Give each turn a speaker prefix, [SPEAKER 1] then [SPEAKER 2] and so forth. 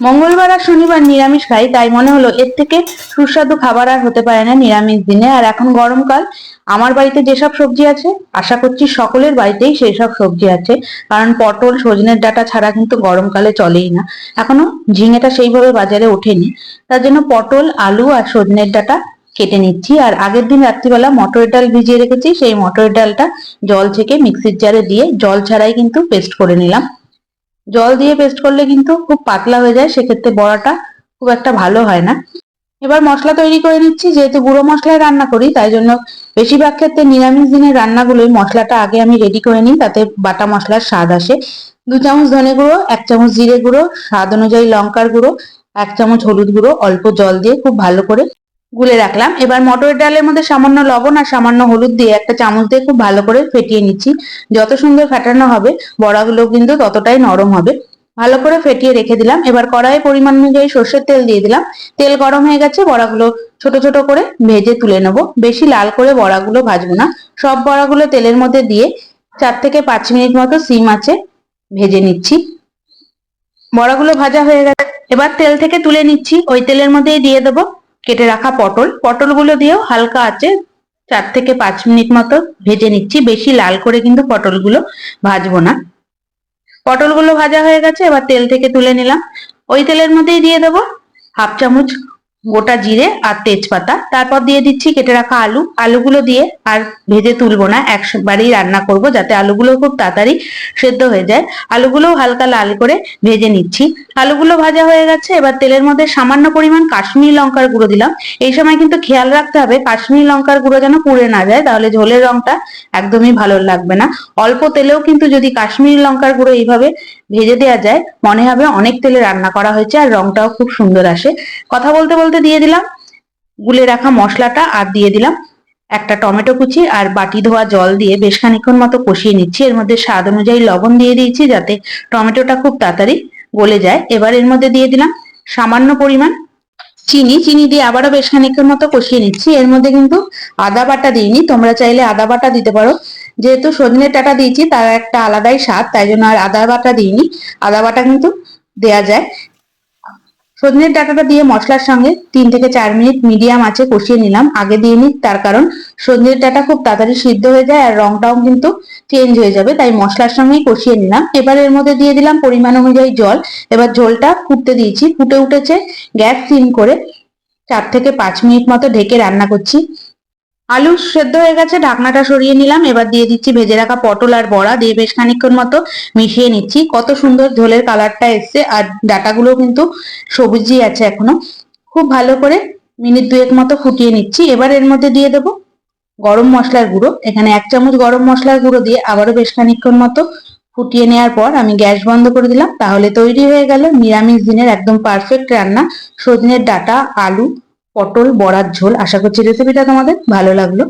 [SPEAKER 1] মঙ্গলবার আর শনিবার নিরামিষ খাই, তাই মনে হলো এর থেকে সুস্বাদু খাবার আর হতে পারে না নিরামিষ দিনে। আর এখন গরমকাল, আমার বাড়িতে যেসব সবজি আছে, আশা করছি সকলের বাড়িতেই সেই সব সবজি আছে, কারণ পটল, সজনের ডাটা ছাড়া কিন্তু গরমকালে চলেই না। এখনও ঝিঙেটা সেইভাবে বাজারে ওঠেনি। তার জন্য পটল, আলু আর সজনের ডাটা কেটে নিচ্ছি। আর আগের দিন রাত্রিবেলা মটরের ডাল ভিজিয়ে রেখেছি, সেই মটরের ডালটা জল থেকে মিক্সির জারে দিয়ে, জল ছাড়াই কিন্তু পেস্ট করে নিলাম। জল দিয়ে পেস্ট করলে কিন্তু খুব পাতলা হয়ে যায়, সেক্ষেত্রে বড়াটা খুব একটা ভালো হয় না। এবার মশলা তৈরি করে নিচ্ছি, যেহেতু গুঁড়ো মশলায় রান্না করি, তাই জন্য বেশিরভাগ ক্ষেত্রে নিরামিষ দিনের রান্নাগুলোই মশলাটা আগে আমি রেডি করে নিই, তাতে বাটা মশলার স্বাদ আসে। দু চামচ ধনে গুঁড়ো, এক চামচ জিরে গুঁড়ো, স্বাদ অনুযায়ী লঙ্কার গুঁড়ো, এক চামচ হলুদ গুঁড়ো, অল্প জল দিয়ে খুব ভালো করে গুলে রাখলাম। এবার মটরের ডালের মধ্যে সামান্য লবণ আর সামান্য হলুদ দিয়ে একটা চামচ দিয়ে খুব ভালো করে ফেটিয়ে নিচ্ছি। যত সুন্দর ফেটানো হবে, বড়াগুলো কিন্তু ততটাই নরম হবে। ভালো করে ফেটিয়ে রেখে দিলাম। এবার কড়াইয়ে পরিমাণ অনুযায়ী সর্ষের তেল দিয়ে দিলাম। তেল গরম হয়ে গেছে, বড়াগুলো ছোট ছোট করে ভেজে তুলে নেব। বেশি লাল করে বড়াগুলো ভাজবো না। সব বড়াগুলো তেলের মধ্যে দিয়ে চার থেকে পাঁচ মিনিট মতো সিম আছে, ভেজে নিচ্ছি। বড়াগুলো ভাজা হয়ে গেছে। এবার তেল থেকে তুলে নিচ্ছি। ওই তেলের মধ্যেই দিয়ে দেবো। কেটে রাখা পটল। পটলগুলো দিয়েও হালকা আছে চার থেকে পাঁচ মিনিট মতো ভেজে নিচ্ছি। বেশি লাল করে কিন্তু পটলগুলো ভাজবো না। পটলগুলো ভাজা হয়ে গেছে, এবার তেল থেকে তুলে নিলাম। ওই তেলের মধ্যেই দিয়ে দেবো হাফ চামচ গোটা জিরে আর তেজপাতা। তারপর দিয়ে দিচ্ছি কেটে রাখা আলু। আলুগুলো দিয়ে আর ভেজে তুলবো না, একবারেই রান্না করব যাতে আলুগুলো খুব তাড়াতাড়ি সেদ্ধ হয়ে যায়। আলুগুলো হালকা লাল করে ভেজে নিচ্ছি। আলুগুলো ভাজা হয়ে গেছে, এবার তেলের মধ্যে সামান্য পরিমাণ কাশ্মীরি লঙ্কার গুঁড়ো দিলাম। এই সময় কিন্তু খেয়াল রাখতে হবে, কাশ্মীরি লঙ্কার গুঁড়ো যেন পুড়ে না যায়, তাহলে ঝোলের রংটা একদমই ভালো লাগবে না। অল্প তেলেও কিন্তু যদি কাশ্মীরি লঙ্কার গুঁড়ো এইভাবে ভেজে দেওয়া যায়, মনে হবে অনেক তেলে রান্না করা হয়েছে আর রংটাও খুব সুন্দর আসে। কথা বলতে বলতে দিয়ে দিলাম, গুলে রাখা মশলাটা আর দিয়ে দিলাম একটা টমেটো কুচি আর বাটি ধোয়া জল দিয়ে বেশ খানিক্ষণ মতো কষিয়ে নিচ্ছি। এর মধ্যে স্বাদ অনুযায়ী লবণ দিয়ে দিয়েছি যাতে টমেটোটা খুব তাড়াতাড়ি গলে যায়। এবার এর মধ্যে দিয়ে দিলাম সামান্য পরিমাণ চিনি। চিনি দিয়ে আবারও বেশ খানিক্ষণ মতো কষিয়ে নিচ্ছি। এর মধ্যে কিন্তু আদা বাটা দিইনি। তোমরা চাইলে আদা বাটা দিতে পারো। যেহেতু সজনের টাটা দিয়েছি, তার একটা আলাদাই স্বাদ, তাই জন্য আর আদা বাটা দিইনি। আদা বাটা কিন্তু দেয়া যায়। সজনের ডাটাটা দিয়ে মশলার সঙ্গে তিন থেকে চার মিনিট মিডিয়াম আছে কষিয়ে নিলাম। আগে দিয়ে নিই, তার কারণ সজনের ডাটা খুব তাড়াতাড়ি সিদ্ধ হয়ে যায় আর রংটাও কিন্তু চেঞ্জ হয়ে যাবে, তাই মশলার সঙ্গেই কষিয়ে নিলাম। এবার এর মধ্যে দিয়ে দিলাম পরিমাণ অনুযায়ী জল। এবার ঝোলটা ফুটতে দিয়েছি, ফুটে উঠেছে, গ্যাস সিম করে চার থেকে পাঁচ মিনিট মতো ঢেকে রান্না করছি। আলু সেদ্ধ হয়ে গেছে, ঢাকনাটা সরিয়ে নিলাম। এবার দিয়ে দিচ্ছি ভেজে রাখা পটল আর বড়া। দিয়ে বেশ খানিক্ষণ মতো মিশিয়ে নিচ্ছি। কত সুন্দর ঝোলের কালারটা এসছে। আর ডাটাগুলো কিন্তু সবুজই আছে এখনও। খুব ভালো করে মিনিট দুয়েক মতো ফুটিয়ে নিচ্ছি। এবার এর মধ্যে দিয়ে দেবো গরম মশলার গুঁড়ো। এখানে এক চামচ গরম মশলার গুঁড়ো দিয়ে আবারও বেশ খানিক্ষণ মতো ফুটিয়ে নেওয়ার পর আমি গ্যাস বন্ধ করে দিলাম। তাহলে তৈরি হয়ে গেল নিরামিষ দিনের একদম পারফেক্ট রান্না। সজনের ডাটা, আলু পটল বড়ার ঝোল। আশা করছি রেসিপিটা তোমাদের ভালো লাগল।